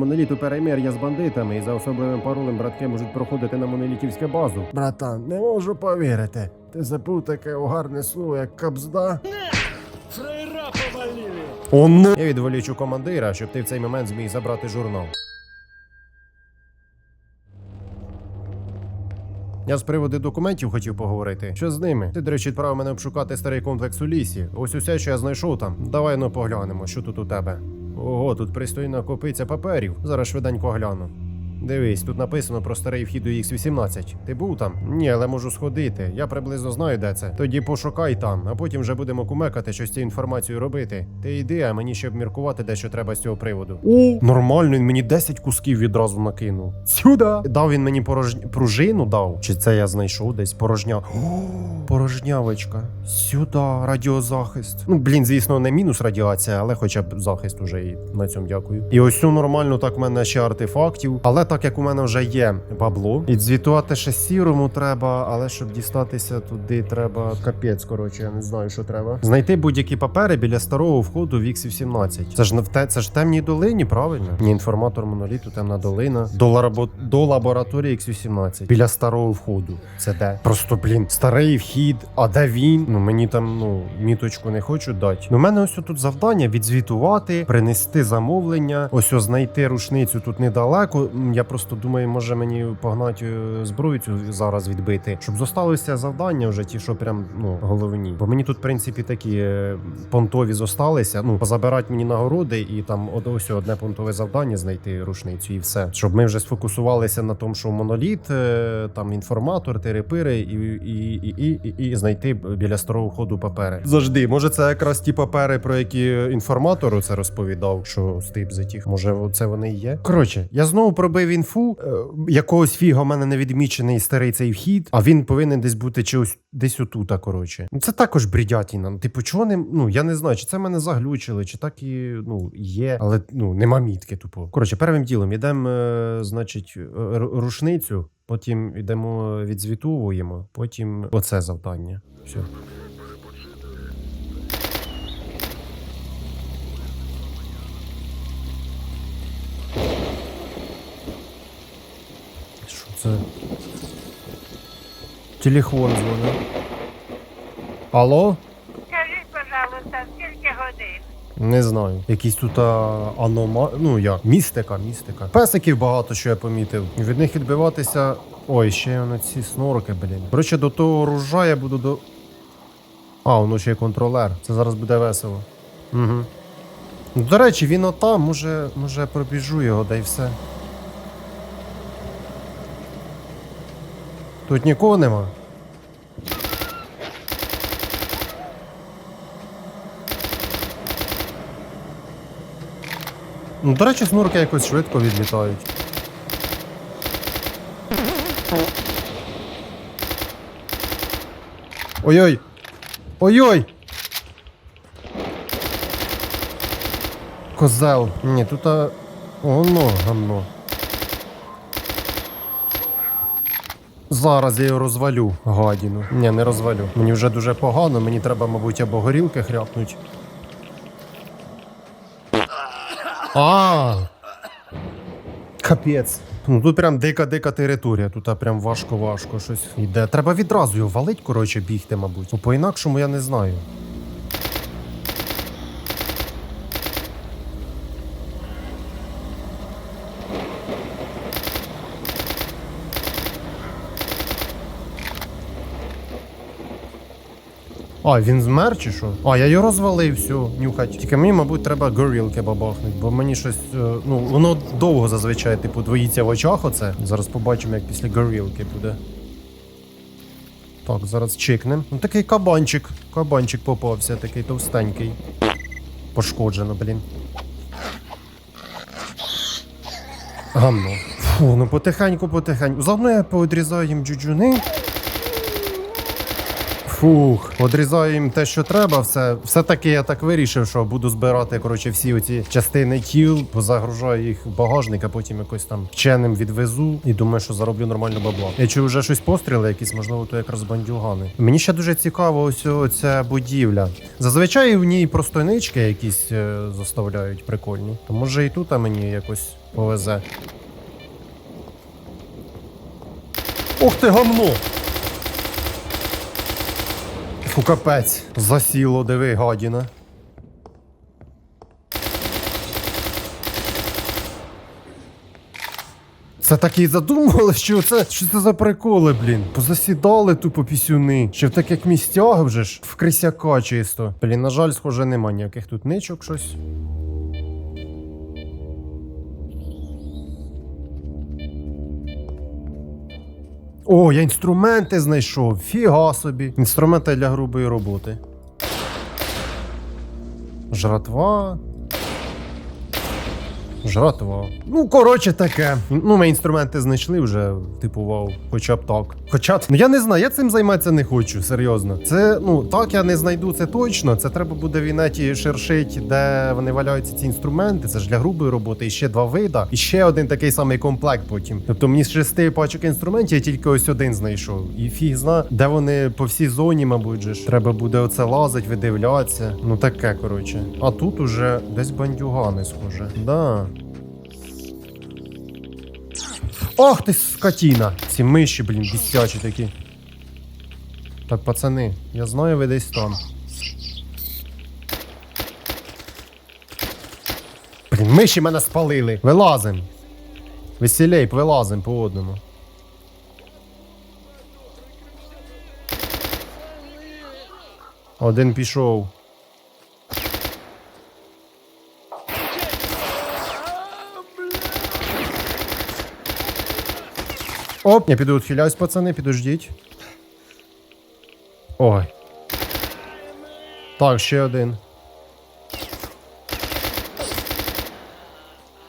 моноліту перемир'я з бандитами і за особливим паролем братки можуть проходити на монолітівську базу. Братан, не можу повірити. Ти забув таке гарне слово, як кабзда. Фраєра повалили! Оно. Я відволічу командира, щоб ти в цей момент зміг забрати журнал. Я з приводу документів хотів поговорити. Що з ними? Ти, до речі, відправив мене обшукати старий комплекс у лісі. Ось усе, що я знайшов там. Давай ну поглянемо, що тут у тебе. Ого, тут пристойна копиця паперів. Зараз швиденько гляну. Дивись, тут написано про старий вхід у X18. Ти був там? Ні, але можу сходити. Я приблизно знаю, де це. Тоді пошукай там, а потім вже будемо кумекати, що з цією інформацією робити. Ти йди, а мені ще обміркувати дещо треба з цього приводу. О, нормально, він мені 10 кусків відразу накинув. Сюди! Дав він мені порож... пружину дав. Чи це я знайшов десь порожня. О, порожнявочка. Сюди, радіозахист. Ну, блін, звісно, не мінус радіація, але хоча б захист уже і на цьому дякую. І ось нормально так в мене ще артефактів. Але так як у мене вже є бабло, і звітувати ще сірому треба, але щоб дістатися туди, треба капець. Коротше, я не знаю, що треба. Знайти будь-які папери біля старого входу в X17. Це ж не в те, це ж темній долині, правильно? Ні, інформатор моноліту, темна долина. До, ларабо... до лабораторії X18. Біля старого входу. Це де? Просто блін, старий вхід. А де він? Ну мені там ну міточку не хочуть дати. Ну, у мене ось тут завдання відзвітувати, принести замовлення. Ось знайти рушницю тут недалеко. Я просто думаю, може мені погнати е, зброю цю зараз відбити, щоб зосталося завдання вже ті, що прям ну головні. Бо мені тут, в принципі, такі е, понтові зосталися. Ну, позабирати мені нагороди, і там ось одне понтове завдання знайти рушницю, і все. Щоб ми вже сфокусувалися на тому, що моноліт, е, там інформатор, терепири, і, і, і, і, і, і знайти біля старого входу папери. Завжди, може, це якраз ті папери, про які інформатору це розповідав, що стип затіг. Може, це вони і є. Коротше, я знову пробив інфу. Е, якогось фіга у мене не відмічений старий цей вхід, а він повинен десь бути чи ось десь отута. Коротше, ну це також бредятіна. Ну, Типу, чого не ну я не знаю, чи це мене заглючили, чи так і ну є, але ну нема мітки. Тупо. Коротше, первим ділом йдемо, е, значить, е, рушницю. Потім йдемо відзвітовуємо, потім оце завдання. Все. Це? Телефон дзвонить. Алло? Скажіть, пожалуйста, скільки годин? Не знаю. Якісь тут а, анома... Ну як, містика, містика. Песиків багато, що я помітив. Від них відбиватися. Ой, ще воно ці снорки, блін. Коротше, до того ружа я буду до. А, воно ще й контролер. Це зараз буде весело. Угу. До речі, він отам, може, може пробіжу його, да й все. Тут нікого нема. Ну, до речі, снурки якось швидко відлітають. Ой-ой! Ой-ой! Козел. Ні, тут а... Оно, гамно. Зараз я його розвалю, гадіну. Ні, не розвалю. Мені вже дуже погано, мені треба, мабуть, або горілки хряпнуть. А. Капець. Ну тут прям дика-дика територія. Тут прям важко-важко щось йде. Треба відразу його валить, коротше, бігти, мабуть. Бо по-інакшому я не знаю. А, він змер чи що? А, я його розвалив, все, нюхать. Тільки мені, мабуть, треба горілки бабахнуть, бо мені щось. е, ну, воно довго зазвичай, типу, двоїться в очах оце. Зараз побачимо, як після горілки буде. Так, зараз чекнем. Ну такий кабанчик. Кабанчик попався, такий товстенький. Пошкоджено, блін. Гамно. Фу, ну потихеньку, потихеньку. Заодно я поодрізаю їм джуджуни. Фух, одрізаю їм те, що треба. Все, все-таки я так вирішив, що буду збирати коротше, всі оці частини тіл, позагружаю їх в багажник, а потім якось там вченим відвезу і думаю, що зароблю нормально бабла. Я чую вже щось постріли, якісь, можливо, то якраз бандюгани. Мені ще дуже цікаво ось ця будівля. Зазвичай в ній просто нички якісь е, заставляють прикольні. То може і тут а мені якось Повезе. Ух ти гамно! Фу, капець. Засіло, диви, гадіна. Це такі задумували, що це що це за приколи, блін. Позасідали тупо пісюни. Ще в таких місцях вже ж в крисяка чисто. Блін, на жаль, схоже, нема ніяких тут ничок щось. О, я інструменти знайшов. Фіга собі. Інструменти для грубої роботи. Жратва. Жратва. Ну, коротше, таке. Ну, ми інструменти знайшли вже, типу, вау, хоча б так. Хоча, ну я не знаю, я цим займатися не хочу, серйозно. Це, ну, так я не знайду це точно. Це треба буде в інеті шершить, де вони валяються ці інструменти. Це ж для грубої роботи, і ще два вида, і ще один такий самий комплект потім. Тобто мені з шести пачок інструментів я тільки ось один знайшов. І фіг зна, де вони по всій зоні, мабуть, же ж. Треба буде оце лазить, видивлятися. Ну таке, коротше. А тут уже десь бандюгани, схоже. Да. Ох ти скотіна! Ці миші, блін, бісячі такі. Так, пацани, я знаю, ви десь там. Блін, миші мене спалили. Вилазим. Веселей, вилазим по одному. Один пішов. Оп, я піду відхиляюсь, пацани, підождіть. Ой. Так, ще один.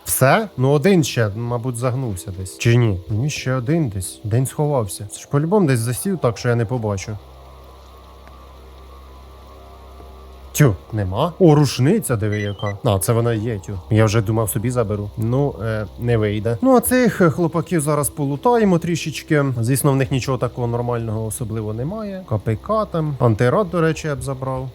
Все? Ну один ще, мабуть, загнувся десь. Чи ні? Ні, ще один десь. День сховався. Це ж по-любому десь засів, так що я не побачу. Тю, нема. О, рушниця, диви яка. А, це вона є, тю. Я вже думав собі заберу. Ну, е, не вийде. Ну, а цих е, хлопаків зараз полутаємо трішечки. Звісно, в них нічого такого нормального особливо немає. КПК там. Антирад, до речі, я б забрав.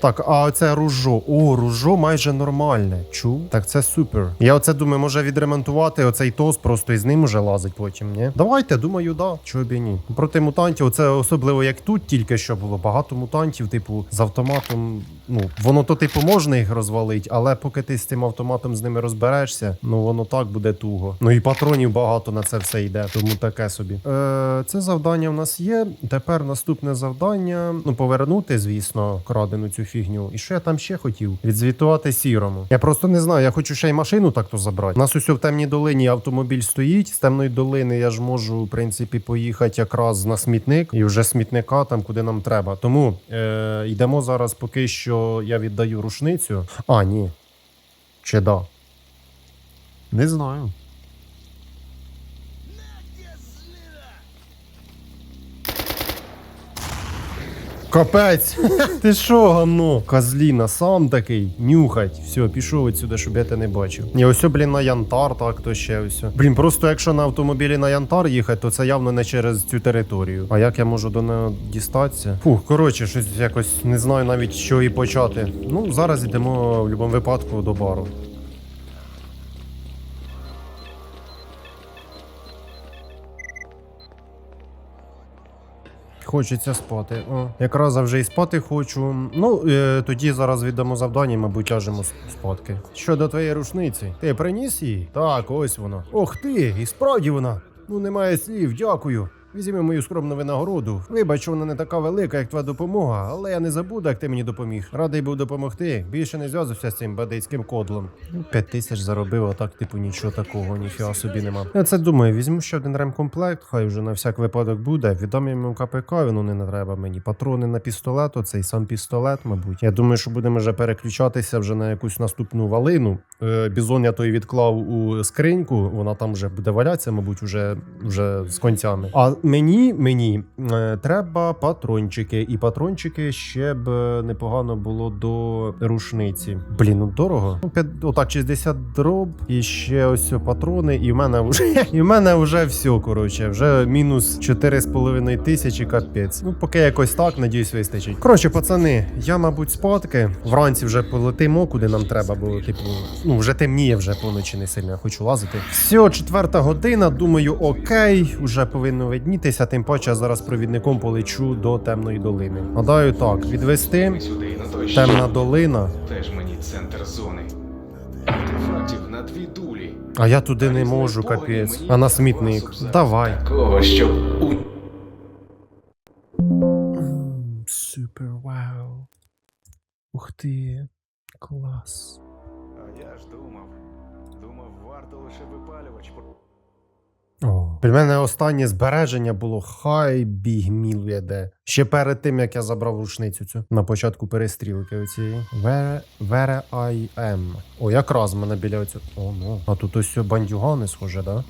Так, а оце ружо. О, ружо майже нормальне. Чу? Так це супер. Я оце думаю, може відремонтувати оцей тос, просто із ним уже лазить потім, ні? Давайте, думаю, да. Чого б і ні. Проти мутантів, це особливо як тут тільки що було. Багато мутантів, типу, з автоматом. Ну, воно то, типу, можна їх розвалить, але поки ти з цим автоматом з ними розберешся, ну воно так буде туго. Ну і патронів багато на це все йде, тому таке собі. Е, це завдання в нас є. Тепер наступне завдання. Ну, повернути, звісно, крадену цю фігню. І що я там ще хотів? Відзвітувати сірому. Я просто не знаю, я хочу ще й машину так-то забрати. У нас усе в темній долині автомобіль стоїть. З темної долини я ж можу, в принципі, поїхати якраз на смітник і вже смітника там, куди нам треба. Тому е, йдемо зараз, поки що я віддаю рушницю. А, ні. Чи да? Не знаю. Капець! Ти що, гамно? Козліна, сам такий, нюхать. Все, пішов відсюди, щоб я тебе не бачив. Ні, ось, блін, на Янтар, так то ще ось. Блін, просто якщо на автомобілі на Янтар їхати, то це явно не через цю територію. А як я можу до неї дістатися? Фух, коротше, щось якось не знаю навіть що і почати. Ну, зараз йдемо в будь-якому випадку до бару. Хочеться спати. О, якраз вже і спати хочу. Ну, е, тоді зараз віддамо завдання, мабуть, ляжемо спадки. Щодо твоєї рушниці, ти приніс її? Так, ось вона. Ох ти, і справді вона. Ну, немає слів, дякую. Візьми мою скромну винагороду. Вибач, вона не така велика, як твоя допомога, але я не забуду, як ти мені допоміг. Радий був допомогти. Більше не зв'язався з цим бадицьким кодлом. П'ять тисяч заробив, а так, типу, нічого такого, ніфіга собі нема. Я це думаю, візьму ще один ремкомплект, хай вже на всяк випадок буде. Віддам йому КПК, воно не треба мені. Патрони на пістолет, оцей сам пістолет, мабуть. Я думаю, що будемо вже переключатися вже на якусь наступну валину. Е, Бізон я той відклав у скриньку, вона там вже буде валятися, мабуть, уже, вже з концями. А мені, мені е, треба патрончики, і патрончики ще б е, непогано було до рушниці. Блін, ну дорого. Отак 60 дроб, і ще ось патрони, і в мене вже і в мене вже все, коротше, вже мінус 4,5 тисячі капець. Ну, поки якось так, надіюсь, вистачить. Коротше, пацани, я, мабуть, спадки. Вранці вже полетимо, куди нам треба, бо, типу, ну вже темніє вже поночі не сильно я хочу лазити. Все, четверта година. Думаю, окей, вже повинно виднітися. Тим паче я зараз провідником полечу до темної долини. Гадаю, так, відвести. Сюди на той Темна долина. Теж мені центр зони. Артефактів на дві дулі. А я туди не можу, капець. А на смітник. Давай. Такого, щоб у... Супер вау. Ух ти. Клас. А я ж думав. Думав, варто лише випалювач. Для мене останнє збереження було хай бігміл веде. Ще перед тим, як я забрав рушницю цю на початку перестрілки оцієї. Where, where I am. О, якраз мене біля оцю. О, ну. А тут ось бандюгани схоже, да?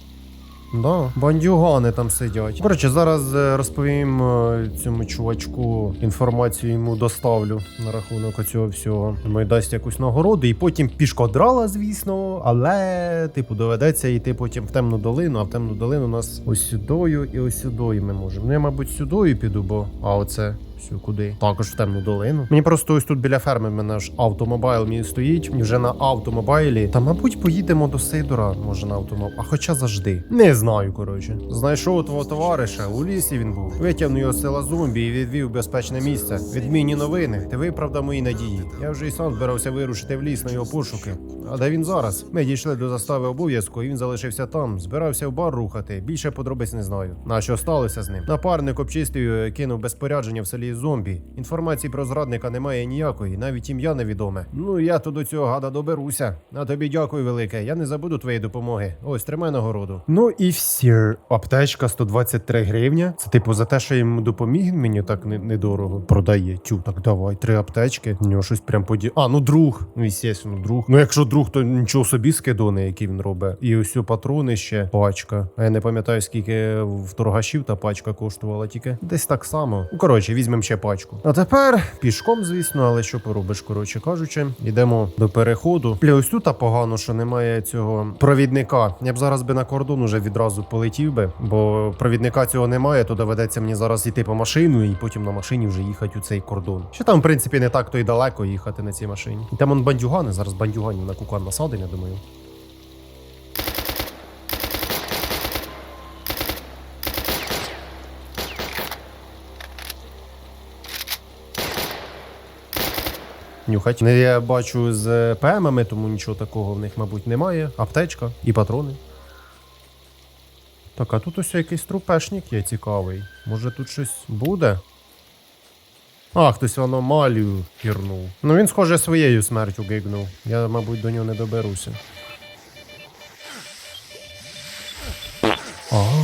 Да, бандюгани там сидять. Коротше, зараз е, розповім е, цьому чувачку інформацію йому доставлю на рахунок оцього всього. Ми дасть якусь нагороду, і потім пішкодрала, звісно, але типу доведеться йти потім в темну долину, а в темну долину нас ось сюдою і ось сюдою ми можемо. Ну я, мабуть, сюдою піду, бо а оце. Все, куди? Також в темну долину. Мені просто ось тут біля ферми мене ж автомобайл мій стоїть. Вже на автомобайлі. Та, мабуть, поїдемо до Сейдора, може на автомобіль. А хоча завжди. Не знаю, коротше. Знайшов твого товариша, у лісі він був. Витягнув його села зомбі і відвів безпечне місце. Відмінні новини. Ти виправдав мої надії. Я вже і сам збирався вирушити в ліс на його пошуки. А де він зараз? Ми дійшли до застави обов'язку, і він залишився там. Збирався в бар рухати. Більше подробиць не знаю. На що сталося з ним? Напарник обчистив кинув без спорядження в селі зомбі. Інформації про зрадника немає ніякої, навіть ім'я невідоме. Ну я то до цього гада доберуся. А тобі дякую велике. Я не забуду твоєї допомоги. Ось тримай нагороду. Ну і все. Аптечка 123 гривня. Це типу за те, що йому допоміг, мені так недорого продає. Тю, так давай, три аптечки. У нього щось прям поді. А, ну друг. Ну, звісно, друг. Ну, якщо друг, то нічого собі скидони, які він робить. І ось патрони ще пачка. А я не пам'ятаю, скільки в торгашів та пачка коштувала тільки. Десь так само. Ну, коротше, візьмемо ще пачку. А тепер пішком, звісно, але що поробиш, коротше кажучи, йдемо до переходу. Бля, ось тут погано, що немає цього провідника. Я б зараз би на кордон уже відразу полетів би, бо провідника цього немає, то доведеться мені зараз йти по машину і потім на машині вже їхати у цей кордон. Що там, в принципі, не так то й далеко їхати на цій машині. І там он бандюгани, зараз бандюганів на кукан насадимо, я думаю. Не я бачу з ПМами, тому нічого такого в них, мабуть, немає. Аптечка і патрони. Так, а тут ось якийсь трупешник є цікавий. Може тут щось буде? А, хтось в аномалію пірнув. Ну він, схоже, своєю смертю гигнув. Я, мабуть, до нього не доберуся.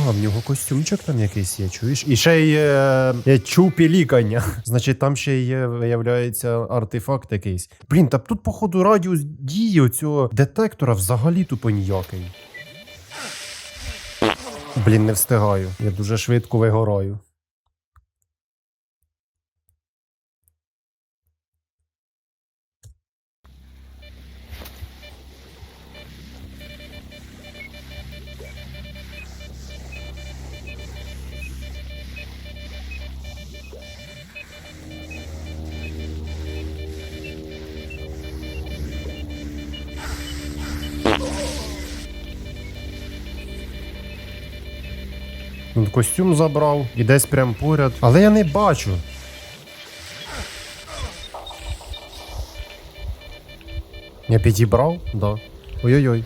А, в нього костюмчик там якийсь є, чуєш? І ще й е, чупі лікання. Значить, там ще є, виявляється, артефакт якийсь. Блін, та тут, походу, радіус дії оцього детектора взагалі тупо ніякий. Блін, не встигаю. Я дуже швидко вигораю. Він костюм забрав і десь прям поряд. Але я не бачу. Я підібрав? Да. Ой-ой-ой.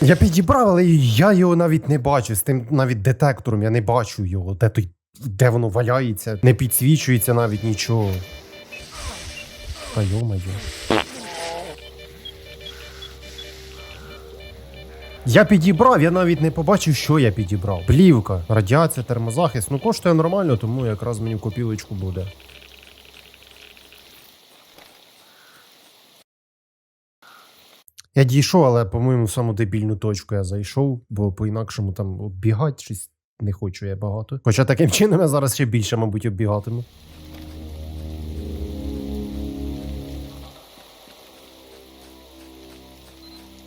Я підібрав, але я його навіть не бачу. З тим навіть детектором я не бачу його. Де той. Де воно валяється, не підсвічується навіть нічого. Та йо-моє. Я підібрав, я навіть не побачив, що я підібрав. Плівка, радіація, термозахист. Ну коштує нормально, тому якраз мені в копілочку буде. Я дійшов, але, по-моєму, в саму дебільну точку я зайшов, бо по-інакшому там оббігати щось не хочу я багато. Хоча таким чином я зараз ще більше, мабуть, оббігатиму.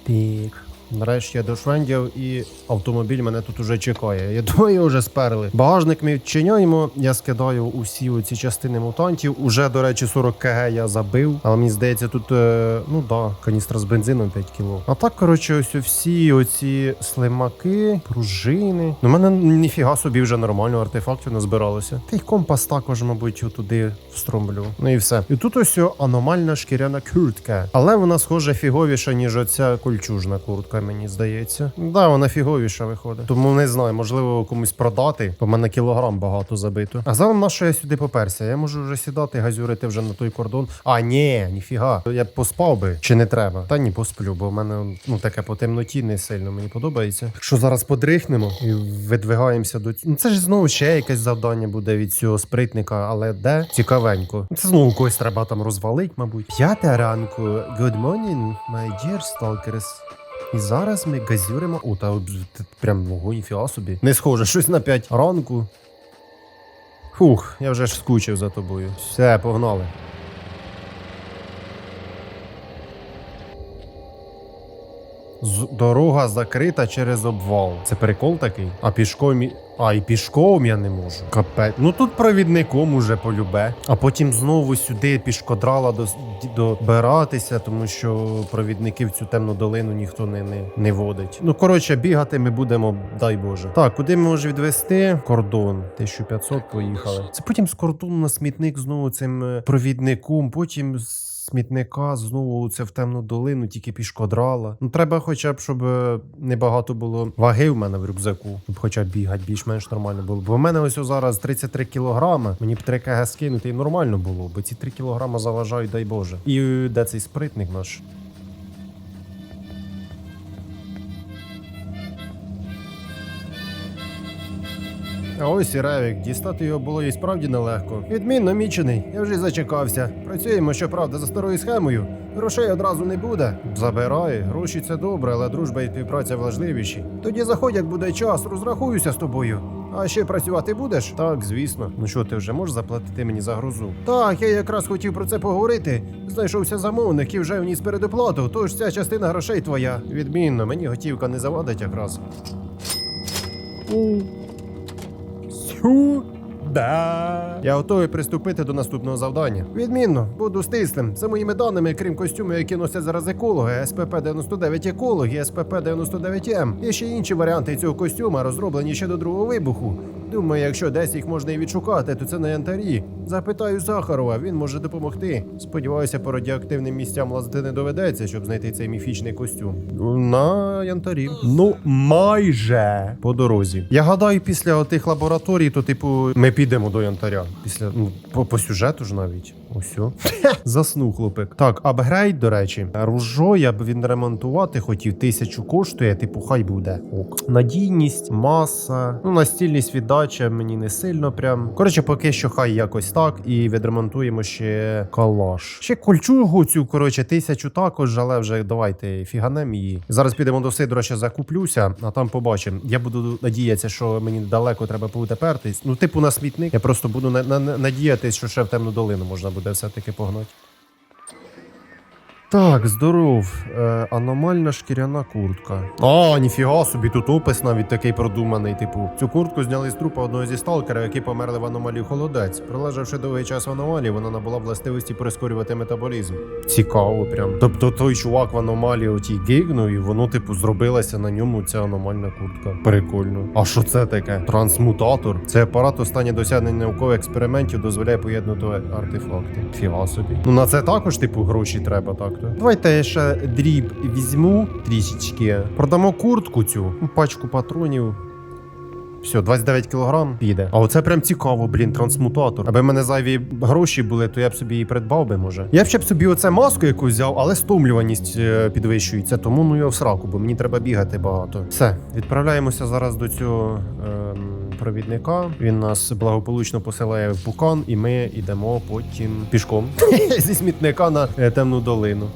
Так. Нарешті я до Швендів і автомобіль мене тут уже чекає. Я думаю, вже сперли. Багажник ми відчиняємо. Я скидаю усі оці частини мутантів. Уже, до речі, 40 кг я забив. Але мені здається, тут, е, ну да, каністра з бензином 5 кг. А так, коротше, ось всі оці слимаки, пружини. Ну, мене ніфіга собі вже нормально артефактів назбиралося. Та й компас також, мабуть, туди встромлю. Ну і все. І тут ось аномальна шкіряна куртка. Але вона схоже фіговіша, ніж оця кольчужна куртка, мені здається. Да, вона фіговіша виходить. Тому не знаю, можливо, комусь продати, бо в мене кілограм багато забито. А зараз на що я сюди поперся? Я можу вже сідати, газюрити вже на той кордон. А, ні, ніфіга. Я б поспав би, чи не треба? Та ні, посплю, бо в мене ну таке по темноті не сильно мені подобається. Якщо зараз подрихнемо і видвигаємося до Ну це ж знову ще якесь завдання буде від цього спритника, але де? Цікавенько. Це знову когось треба там розвалить, мабуть. П'ята ранку. Good morning, my dear stalkers. І зараз ми газюримо. О, та прям ого, ніфіга собі. Не схоже, щось на 5 ранку. Фух, я вже ж скучив за тобою. Все, погнали. Дорога закрита через обвал. Це прикол такий. А пішком. А, і пішком я не можу. Капець. Ну тут провідником уже полюбе. А потім знову сюди пішкодрала до, добиратися, тому що провідники в цю темну долину ніхто не, не, не водить. Ну, коротше, бігати ми будемо, дай Боже. Так, куди ми можемо відвести? Кордон. 1500 поїхали. Це потім з кордону на смітник знову цим е, провідником, потім з смітника знову це в темну долину, тільки пішкодрала. Ну треба, хоча б, щоб е, небагато було ваги в мене в рюкзаку, щоб хоча б бігати більш-менш нормально було. Бо в мене ось зараз 33 кілограми. Мені б 3 кг скинути і нормально було, бо ці 3 кілограми заважають, дай Боже. І е, де цей спритник наш? А ось і Ревік. Дістати його було і справді нелегко. Відмінно мічений. Я вже зачекався. Працюємо, щоправда, за старою схемою. Грошей одразу не буде. Забирай. Гроші це добре, але дружба і співпраця важливіші. Тоді заходь, як буде час, розрахуюся з тобою. А ще працювати будеш? Так, звісно. Ну що, ти вже можеш заплатити мені за грузу? Так, я якраз хотів про це поговорити. Знайшовся замовник і вже вніс передоплату, тож ця частина грошей твоя. Відмінно, мені готівка не завадить якраз. Сюда. Я готовий приступити до наступного завдання. Відмінно, буду стислим. За моїми даними, крім костюмів, які носять зараз екологи, СПП-99 екологи, СПП-99М. Є ще інші варіанти цього костюма, розроблені ще до другого вибуху. Думаю, якщо десь їх можна і відшукати, то це на янтарі. Запитаю Сахарова, він може допомогти. Сподіваюся, по радіоактивним місцям лазити не доведеться, щоб знайти цей міфічний костюм. На янтарі. Ну, майже по дорозі. Я гадаю, після отих лабораторій, то типу, ми підемо до янтаря. Після ну по, по сюжету ж навіть. Ось. о. Заснув хлопик. Так, апгрейд, до речі, ружо я б він ремонтувати хотів. Тисячу коштує, типу, хай буде. Ок. Надійність, маса, ну настільність віддача мені не сильно прям. Коротше, поки що хай якось так. І відремонтуємо ще калаш. Ще кольчугу цю, коротше, тисячу також, але вже давайте фіганем її. Зараз підемо до Сидора, ще закуплюся, а там побачимо. Я буду надіятися, що мені далеко треба буде пертись. Ну, типу на смітник. Я просто буду на, на- надіятись, що ще в темну долину можна буде все-таки погнати. Так, здоров. Е, аномальна шкіряна куртка. А, ніфіга собі, тут опис навіть такий продуманий. Типу, цю куртку зняли з трупа одного зі сталкерів, які померли в аномалії холодець. Пролежавши довгий час в аномалії, вона набула властивості прискорювати метаболізм. Цікаво, прям. Тобто той чувак в аномалії отій гигнув, і воно, типу, зробилася на ньому ця аномальна куртка. Прикольно. А що це таке? Трансмутатор. Це апарат останнє досягнення наукових експериментів дозволяє поєднути артефакти. Фіга собі. Ну на це також, типу, гроші треба, так то. Давайте я ще дріб візьму трішечки. Продамо куртку цю, пачку патронів. Все, 29 кілограм піде. А оце прям цікаво, блін, трансмутатор. Аби в мене зайві гроші були, то я б собі її придбав би, може. Я б ще б собі оце маску якусь взяв, але стомлюваність е, підвищується, тому ну я в сраку, бо мені треба бігати багато. Все, відправляємося зараз до цього ем, провідника. Він нас благополучно посилає в пукан, і ми йдемо потім пішком зі смітника на е, темну долину.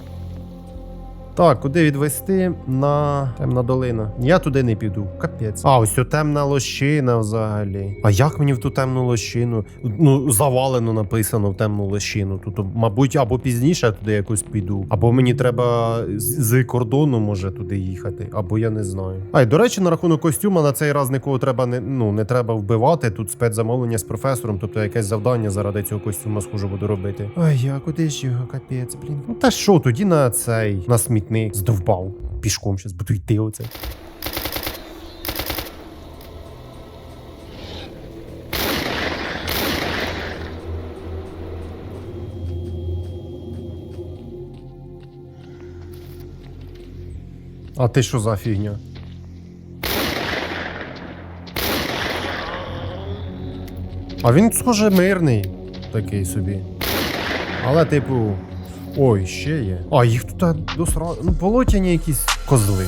Так, куди відвести на темна долина? Я туди не піду. Капець. А, ось темна лощина взагалі. А як мені в ту темну лощину? Ну, завалено написано в темну лощину. Тут, мабуть, або пізніше туди якось піду, або мені треба з, кордону може туди їхати, або я не знаю. А й до речі, на рахунок костюма на цей раз нікого треба не ну не треба вбивати. Тут спецзамовлення з професором, тобто якесь завдання заради цього костюма схоже буду робити. Ай, я куди ж його капець, блін. Ну та що, тоді на цей на смітник здовбав. Пішком щас буду йти оце. А ти що за фігня? А він, схоже, мирний такий собі. Але, типу. Ой, ще є. А, їх тут досра... Ну, болотяні якісь козли.